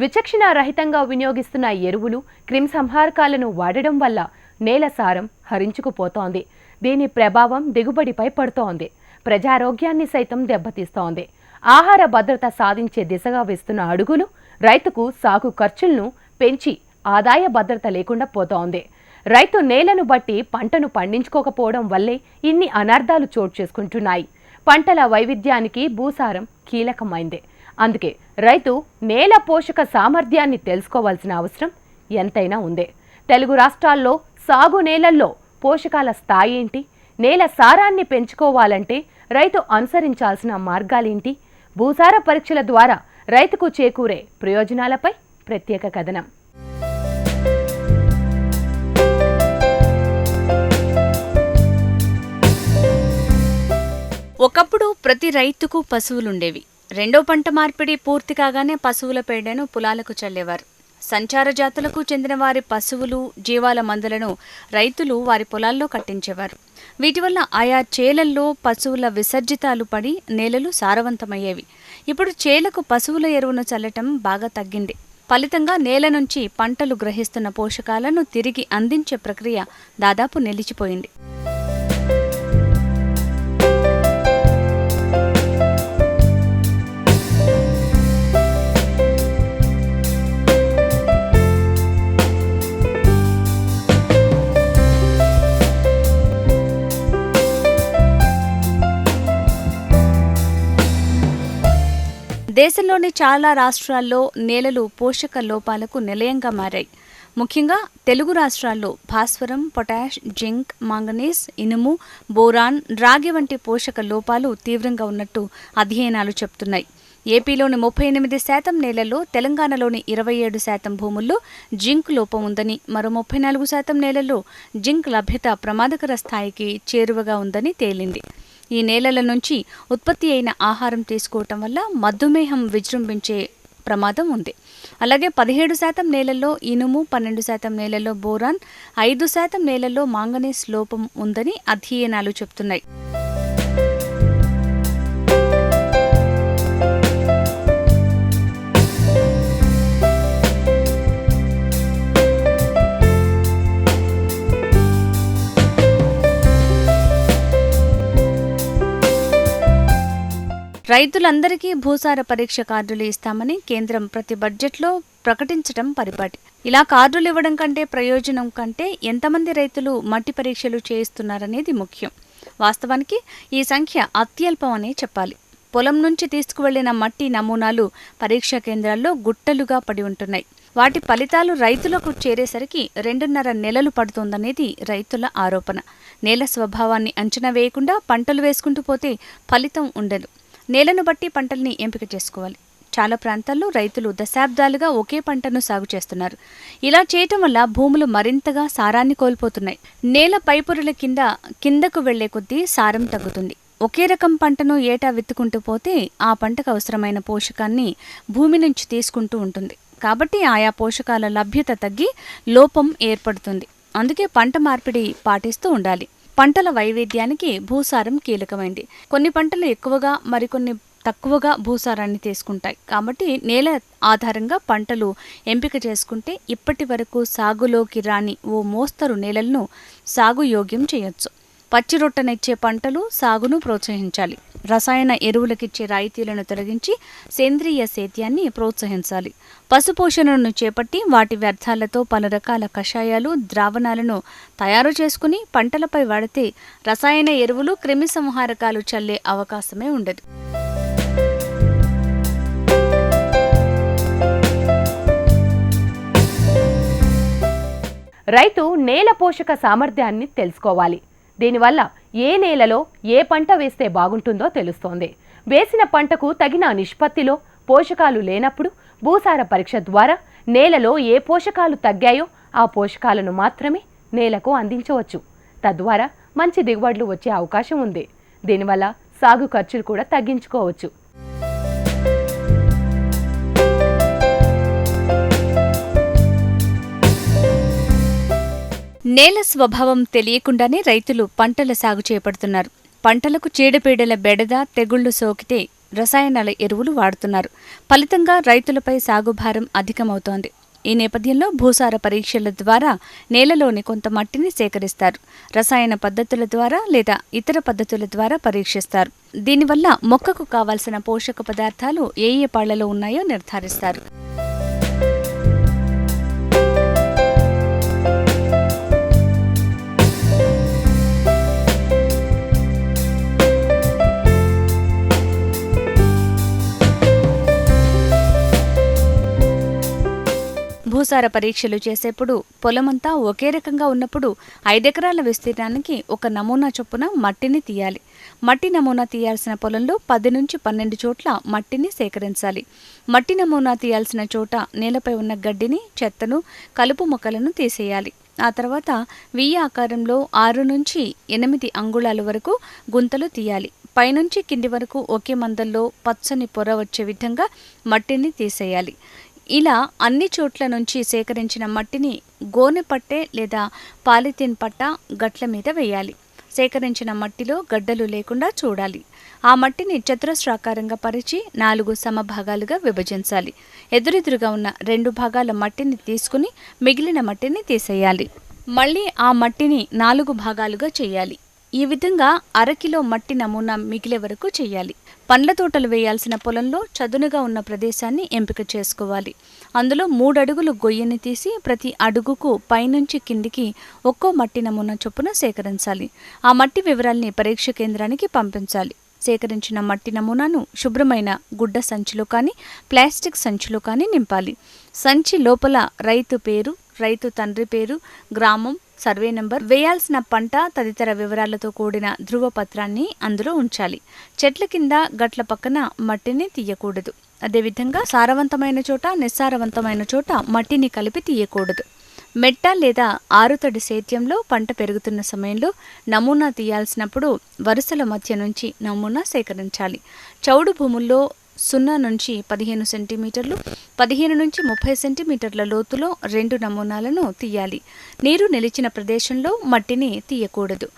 విచక్షణారహితంగా వినియోగిస్తున్న ఎరువులు క్రిమిసంహారకాలను వాడడం వల్ల నేల సారం హరించుకుపోతోంది. దీని ప్రభావం దిగుబడిపై పడుతోంది. ప్రజారోగ్యాన్ని సైతం దెబ్బతీస్తోంది. ఆహార భద్రత సాధించే దిశగా వేస్తున్న అడుగులు రైతుకు సాగు ఖర్చులను పెంచి ఆదాయ భద్రత లేకుండా పోతోంది. రైతు నేలను బట్టి పంటను పండించుకోకపోవడం వల్లే ఇన్ని అనర్థాలు చోటు చేసుకుంటున్నాయి. పంటల వైవిధ్యానికి భూసారం కీలకమైంది. అందుకే రైతు నేల పోషక సామర్థ్యాన్ని తెలుసుకోవాల్సిన అవసరం ఎంతైనా ఉందే. తెలుగు రాష్ట్రాల్లో సాగు నేలల్లో పోషకాల స్థాయి ఏంటి? నేల సారాన్ని పెంచుకోవాలంటే రైతు అనుసరించాల్సిన మార్గాలేంటి? భూసార పరీక్షల ద్వారా రైతుకు చేకూరే ప్రయోజనాలపై ప్రత్యేక కథనం. ఒకప్పుడు ప్రతి రైతుకు పశువులుండేవి. రెండో పంట మార్పిడి పూర్తి కాగానే పశువుల పేడను పొలాలకు చల్లేవారు. సంచార జాతులకు చెందిన వారి పశువులు జీవాల మందులను రైతులు వారి పొలాల్లో కట్టించేవారు. వీటి వల్ల ఆయా చేలల్లో పశువుల విసర్జితాలు పడి నేలలు సారవంతమయ్యేవి. ఇప్పుడు చేలకు పశువుల ఎరువును చల్లటం బాగా తగ్గింది. ఫలితంగా నేల నుంచి పంటలు గ్రహిస్తున్న పోషకాలను తిరిగి అందించే ప్రక్రియ దాదాపు నిలిచిపోయింది. దేశంలోని చాలా రాష్ట్రాల్లో నేలలు పోషక లోపాలకు నిలయంగా మారాయి. ముఖ్యంగా తెలుగు రాష్ట్రాల్లో భాస్వరం పొటాష్ జింక్ మాంగనీస్ ఇనుము బోరాన్ రాగి వంటి పోషక లోపాలు తీవ్రంగా ఉన్నట్టు అధ్యయనాలు చెప్తున్నాయి. ఏపీలోని ముప్పై ఎనిమిది శాతం నేలల్లో తెలంగాణలోని ఇరవై ఏడు శాతం భూముల్లో జింక్ లోపం ఉందని మరో ముప్పై నాలుగు శాతం నేలల్లో జింక్ లభ్యత ప్రమాదకర స్థాయికి చేరువగా ఉందని తేలింది. ఈ నేలల నుంచి ఉత్పత్తి అయిన ఆహారం తీసుకోవటం వల్ల మధుమేహం విజృంభించే ప్రమాదం ఉంది. అలాగే పదిహేడు శాతం నేలల్లో ఇనుము పన్నెండు శాతం నేలల్లో బోరాన్ ఐదు శాతం నేలల్లో మాంగనీస్ లోపం ఉందని అధ్యయనాలు చెబుతున్నాయి రైతులందరికీ భూసార పరీక్ష కార్డులు ఇస్తామని కేంద్రం ప్రతి బడ్జెట్లో ప్రకటించడం పరిపాటి. ఇలా కార్డులు ఇవ్వడం కంటే ప్రయోజనం కంటే ఎంతమంది రైతులు మట్టి పరీక్షలు చేయిస్తున్నారనేది ముఖ్యం. వాస్తవానికి ఈ సంఖ్య అత్యల్పం అనే చెప్పాలి. పొలం నుంచి తీసుకువెళ్ళిన మట్టి నమూనాలు పరీక్షా కేంద్రాల్లో గుట్టలుగా పడి ఉంటున్నాయి. వాటి ఫలితాలు రైతులకు చేరేసరికి రెండున్నర నెలలు పడుతుందనేది రైతుల ఆరోపణ. నేల స్వభావాన్ని అంచనా వేయకుండా పంటలు వేసుకుంటూ పోతే ఫలితం ఉండదు. నేలను బట్టి పంటల్ని ఎంపిక చేసుకోవాలి. చాలా ప్రాంతాల్లో రైతులు దశాబ్దాలుగా ఒకే పంటను సాగు చేస్తున్నారు. ఇలా చేయటం వల్ల భూములు మరింతగా సారాన్ని కోల్పోతున్నాయి. నేల పైపొరల కింద కిందకు వెళ్ళే కొద్దీ సారం తగ్గుతుంది. ఒకే రకం పంటను ఏటా విత్తుకుంటూ పోతే ఆ పంటకు అవసరమైన పోషకాన్ని భూమి నుంచి తీసుకుంటూ ఉంటుంది. కాబట్టి ఆయా పోషకాల లభ్యత తగ్గి లోపం ఏర్పడుతుంది. అందుకే పంట మార్పిడి పాటిస్తూ ఉండాలి. పంటల వైవిధ్యానికి భూసారం కీలకమైంది. కొన్ని పంటలు ఎక్కువగా మరికొన్ని తక్కువగా భూసారాన్ని తీసుకుంటాయి. కాబట్టి నేల ఆధారంగా పంటలు ఎంపిక చేసుకుంటే ఇప్పటి వరకు సాగులోకి రాని ఓ మోస్తరు నేలలను సాగు యోగ్యం చేయొచ్చు. పచ్చి రొట్టనిచ్చే పంటలు సాగును ప్రోత్సహించాలి. రసాయన ఎరువులకిచ్చే రాయితీలను తొలగించి సేంద్రియ సేద్యాన్ని ప్రోత్సహించాలి. పశుపోషణను చేపట్టి వాటి వ్యర్థాలతో పలు రకాల కషాయాలు ద్రావణాలను తయారు చేసుకుని పంటలపై వాడితే రసాయన ఎరువులు క్రిమి సంహారకాలు చల్లే అవకాశమే ఉండదు. రైతు నేల పోషక సామర్థ్యాన్ని తెలుసుకోవాలి. దీనివల్ల ఏ నేలలో ఏ పంట వేస్తే బాగుంటుందో తెలుస్తోంది. వేసిన పంటకు తగిన నిష్పత్తిలో పోషకాలు లేనప్పుడు భూసార పరీక్ష ద్వారా నేలలో ఏ పోషకాలు తగ్గాయో ఆ పోషకాలను మాత్రమే నేలకు అందించవచ్చు. తద్వారా మంచి దిగుబడులు వచ్చే అవకాశం ఉంది. దీనివల్ల సాగు ఖర్చులు కూడా తగ్గించుకోవచ్చు. నేల స్వభావం తెలియకుండానే రైతులు పంటల సాగు చేపడుతున్నారు. పంటలకు చీడపీడల బెడద తెగుళ్ళు సోకితే రసాయనాల ఎరువులు వాడుతున్నారు. ఫలితంగా రైతులపై సాగుభారం అధికమవుతోంది. ఈ నేపథ్యంలో భూసార పరీక్షల ద్వారా నేలలోని కొంత మట్టిని సేకరిస్తారు. రసాయన పద్ధతుల ద్వారా లేదా ఇతర పద్ధతుల ద్వారా పరీక్షిస్తారు. దీనివల్ల మొక్కకు కావాల్సిన పోషక పదార్థాలు ఏ ఏ పాళ్ళలో ఉన్నాయో నిర్ధారిస్తారు. భూసార పరీక్షలు చేసేప్పుడు పొలమంతా ఒకే రకంగా ఉన్నప్పుడు ఐదెకరాల విస్తీర్ణానికి ఒక నమూనా చొప్పున మట్టిని తీయాలి. మట్టి నమూనా తీయాల్సిన పొలంలో పది నుంచి పన్నెండు చోట్ల మట్టిని సేకరించాలి. మట్టి నమూనా తీయాల్సిన చోట నేలపై ఉన్న గడ్డిని చెత్తను కలుపు మొక్కలను తీసేయాలి. ఆ తర్వాత వెయ్యి ఆకారంలో ఆరు నుంచి ఎనిమిది అంగుళాల వరకు గుంతలు తీయాలి. పైనుంచి కింది వరకు ఒకే మందల్లో పచ్చని పొర వచ్చే విధంగా మట్టిని తీసేయాలి. ఇలా అన్ని చోట్ల నుంచి సేకరించిన మట్టిని గోనె పట్టె లేదా పాలిథిన్ పట్ట గట్ల మీద వేయాలి. సేకరించిన మట్టిలో గడ్డలు లేకుండా చూడాలి. ఆ మట్టిని చతురస్రాకారంగా పరిచి నాలుగు సమభాగాలుగా విభజించాలి. ఎదురెదురుగా ఉన్న రెండు భాగాల మట్టిని తీసుకుని మిగిలిన మట్టిని తీసేయాలి. మళ్ళీ ఆ మట్టిని నాలుగు భాగాలుగా చేయాలి. ఈ విధంగా అరకిలో మట్టి నమూనా మిగిలే వరకు చేయాలి. పండ్ల తోటలు వేయాల్సిన పొలంలో చదునుగా ఉన్న ప్రదేశాన్ని ఎంపిక చేసుకోవాలి. అందులో మూడడుగులు గొయ్యని తీసి ప్రతి అడుగుకు పైనుంచి కిందికి ఒక్కో మట్టి నమూనా చొప్పున సేకరించాలి. ఆ మట్టి వివరాల్ని పరీక్ష కేంద్రానికి పంపించాలి. సేకరించిన మట్టి నమూనాను శుభ్రమైన గుడ్డ సంచిలో కానీ ప్లాస్టిక్ సంచిలో కానీ నింపాలి. సంచి లోపల రైతు పేరు రైతు తండ్రి పేరు గ్రామం సర్వే నెంబర్. వేయాల్సిన పంట తదితర వివరాలతో కూడిన ధృవపత్రాన్ని అందులో ఉంచాలి. చెట్ల కింద గట్ల పక్కన మట్టిని తీయకూడదు. అదేవిధంగా సారవంతమైన చోట నిస్సారవంతమైన చోట మట్టిని కలిపి తీయకూడదు. మెట్ట లేదా ఆరుతడి సేద్యంలో పంట పెరుగుతున్న సమయంలో నమూనా తీయాల్సినప్పుడు వరుసల మధ్య నుంచి నమూనా సేకరించాలి. చౌడు భూముల్లో సున్నా నుంచి పదిహేను సెంటీమీటర్లు పదిహేను నుంచి ముప్పై సెంటీమీటర్ల లోతులో రెండు నమూనాలను తీయాలి. నీరు నిలిచిన ప్రదేశంలో మట్టిని తీయకూడదు.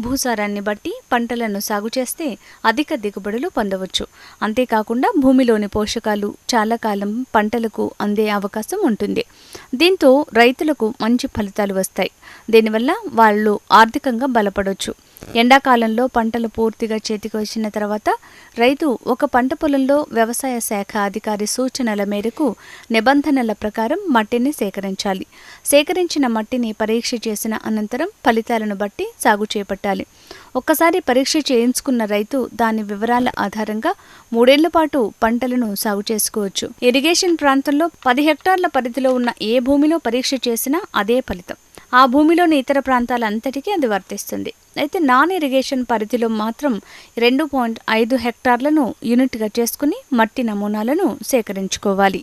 భూసారాన్ని బట్టి పంటలను సాగు చేస్తే అధిక దిగుబడులు పొందవచ్చు. అంతేకాకుండా భూమిలోని పోషకాలు చాలా కాలం పంటలకు అందే అవకాశం ఉంటుంది. దీంతో రైతులకు మంచి ఫలితాలు వస్తాయి. దీనివల్ల వాళ్ళు ఆర్థికంగా బలపడవచ్చు ఎండాకాలంలో పంటలు పూర్తిగా చేతికి వచ్చిన తర్వాత రైతు ఒక పంట పొలంలో వ్యవసాయ శాఖ అధికారి సూచనల మేరకు నిబంధనల ప్రకారం మట్టిని సేకరించాలి. సేకరించిన మట్టిని పరీక్ష చేసిన అనంతరం ఫలితాలను బట్టి సాగు చేపట్టాలి. ఒక్కసారి పరీక్ష చేయించుకున్న రైతు దాని వివరాల ఆధారంగా మూడేళ్ళ పాటు పంటలను సాగు చేసుకోవచ్చు. ఇరిగేషన్ ప్రాంతంలో పది హెక్టార్ల పరిధిలో ఉన్న ఏ భూమిలో పరీక్ష చేసినా అదే ఫలితం. ఆ భూమిలోని ఇతర ప్రాంతాలంతటికీ అది వర్తిస్తుంది. అయితే నాన్ ఇరిగేషన్ పరిధిలో మాత్రం రెండు పాయింట్ ఐదు హెక్టార్లను యూనిట్గా చేసుకుని మట్టి నమూనాలను సేకరించుకోవాలి.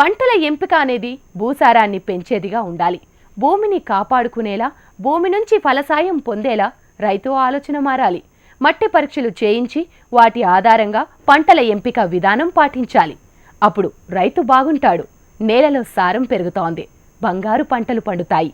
పంటల ఎంపిక అనేది భూసారాన్ని పెంచేదిగా ఉండాలి. భూమిని కాపాడుకునేలా భూమి నుంచి ఫలసాయం పొందేలా రైతు ఆలోచన మారాలి. మట్టి పరీక్షలు చేయించి వాటి ఆధారంగా పంటల ఎంపిక విధానం పాటించాలి. అప్పుడు రైతు బాగుంటాడు. నేలలో సారం పెరుగుతోంది. బంగారు పంటలు పండుతాయి.